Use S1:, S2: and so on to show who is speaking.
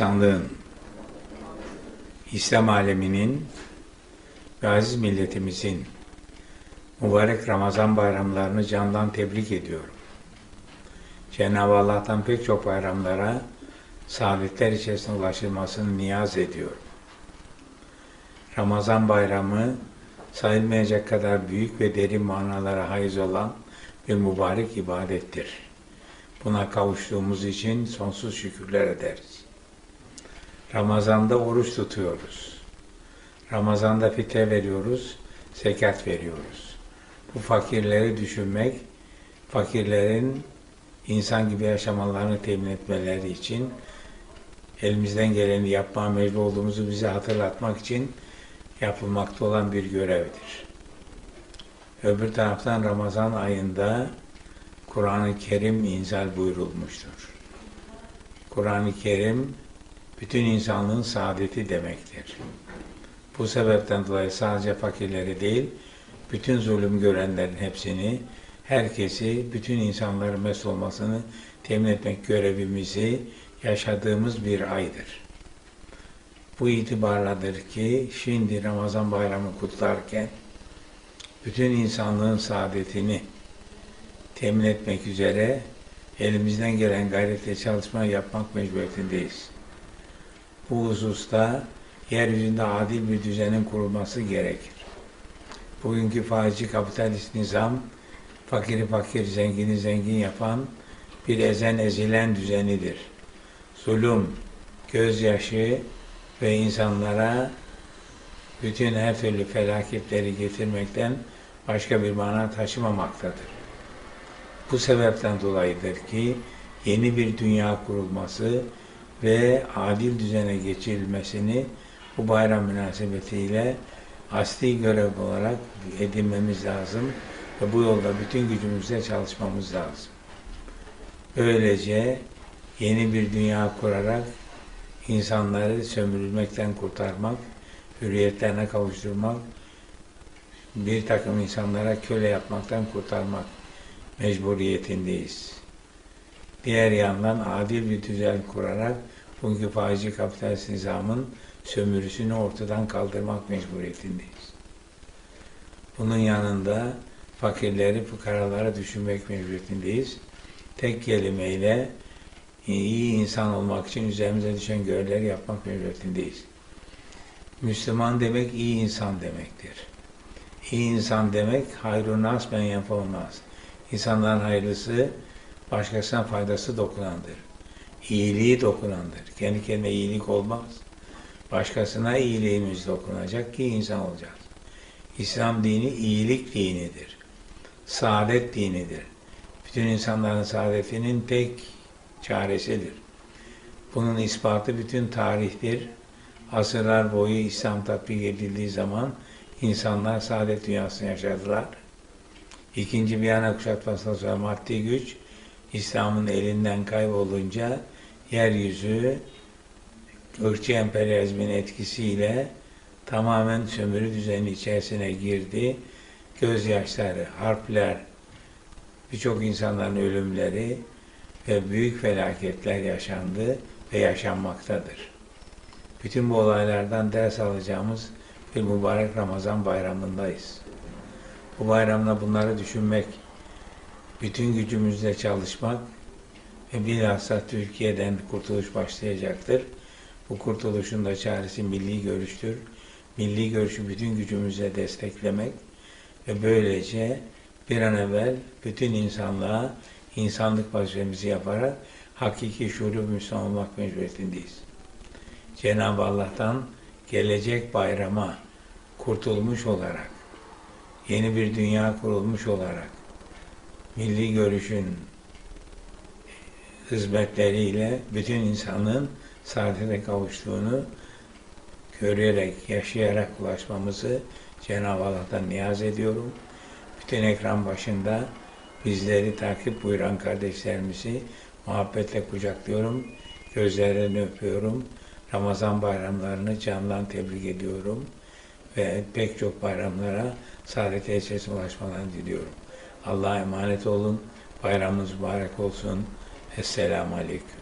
S1: İnsanlığın, İslam aleminin ve aziz milletimizin mübarek Ramazan bayramlarını candan tebrik ediyorum. Cenab-ı Allah'tan pek çok bayramlara saadetler içerisinde ulaşılmasını niyaz ediyorum. Ramazan bayramı sayılmayacak kadar büyük ve derin manalara haiz olan bir mübarek ibadettir. Buna kavuştuğumuz için sonsuz şükürler ederiz. Ramazan'da oruç tutuyoruz. Ramazan'da fitre veriyoruz, zekat veriyoruz. Bu fakirleri düşünmek, fakirlerin insan gibi yaşamalarını temin etmeleri için elimizden geleni yapmaya mecbur olduğumuzu bize hatırlatmak için yapılmakta olan bir görevdir. Öbür taraftan Ramazan ayında Kur'an-ı Kerim inzal buyurulmuştur. Kur'an-ı Kerim bütün insanlığın saadeti demektir. Bu sebepten dolayı sadece fakirleri değil, bütün zulüm görenlerin hepsini, herkesi, bütün insanların mesut olmasını temin etmek görevimizi yaşadığımız bir aydır. Bu itibarladır ki şimdi Ramazan bayramı kutlarken bütün insanlığın saadetini temin etmek üzere elimizden gelen gayretle çalışma yapmak mecburiyetindeyiz. Bu hususta yeryüzünde adil bir düzenin kurulması gerekir. Bugünkü faizci kapitalist nizam fakiri fakir, zengini zengin yapan bir ezen ezilen düzenidir. Zulüm, gözyaşı ve insanlara bütün her türlü felaketleri getirmekten başka bir mana taşımamaktadır. Bu sebepten dolayıdır ki yeni bir dünya kurulması ve adil düzene geçirilmesini bu bayram münasebetiyle asli görev olarak edinmemiz lazım ve bu yolda bütün gücümüzle çalışmamız lazım. Böylece yeni bir dünya kurarak insanları sömürülmekten kurtarmak, hürriyetlerine kavuşturmak, bir takım insanlara köle yapmaktan kurtarmak mecburiyetindeyiz. Diğer yandan adil bir düzen kurarak bugünkü faizci kapitalist nizamın sömürüsünü ortadan kaldırmak mecburiyetindeyiz. Bunun yanında fakirleri, fukaraları düşünmek mecburiyetindeyiz. Tek kelimeyle iyi insan olmak için üzerimize düşen görevleri yapmak mecburiyetindeyiz. Müslüman demek iyi insan demektir. İyi insan demek hayrun nas ben yenfavnaz. İnsanların hayırlısı başkasına faydası dokunandır. İyiliği dokunandır. Kendi kendine iyilik olmaz. Başkasına iyiliğimiz dokunacak ki insan olacağız. İslam dini iyilik dinidir. Saadet dinidir. Bütün insanların saadetinin tek çaresidir. Bunun ispatı bütün tarihtir. Asırlar boyu İslam tatbik edildiği zaman insanlar saadet dünyasını yaşadılar. İkinci Viyana kuşatmasından sonra maddi güç İslam'ın elinden kaybolunca yeryüzü ırkçı emperyalizmin etkisiyle tamamen sömürü düzeni içerisine girdi. Gözyaşları, harpler, birçok insanların ölümleri ve büyük felaketler yaşandı ve yaşanmaktadır. Bütün bu olaylardan ders alacağımız bir mübarek Ramazan bayramındayız. Bu bayramda bunları düşünmek, bütün gücümüzle çalışmak ve bilhassa Türkiye'den kurtuluş başlayacaktır. Bu kurtuluşun da çaresi milli görüştür. Milli görüşü bütün gücümüzle desteklemek ve böylece bir an evvel bütün insanlığa insanlık vazifemizi yaparak hakiki şuuru Müslüman olmak mecburiyetindeyiz. Cenab-ı Allah'tan gelecek bayrama kurtulmuş olarak, yeni bir dünya kurulmuş olarak, milli görüşün hizmetleriyle bütün insanlığın saadete kavuştuğunu görerek, yaşayarak ulaşmamızı Cenab-ı Allah'tan niyaz ediyorum. Bütün ekran başında bizleri takip buyuran kardeşlerimizi muhabbetle kucaklıyorum. Gözlerini öpüyorum. Ramazan bayramlarını candan tebrik ediyorum. Ve pek çok bayramlara saadet içerisine ulaşmalarını diliyorum. Allah'a emanet olun. Bayramınız mübarek olsun. Esselamu Aleyküm.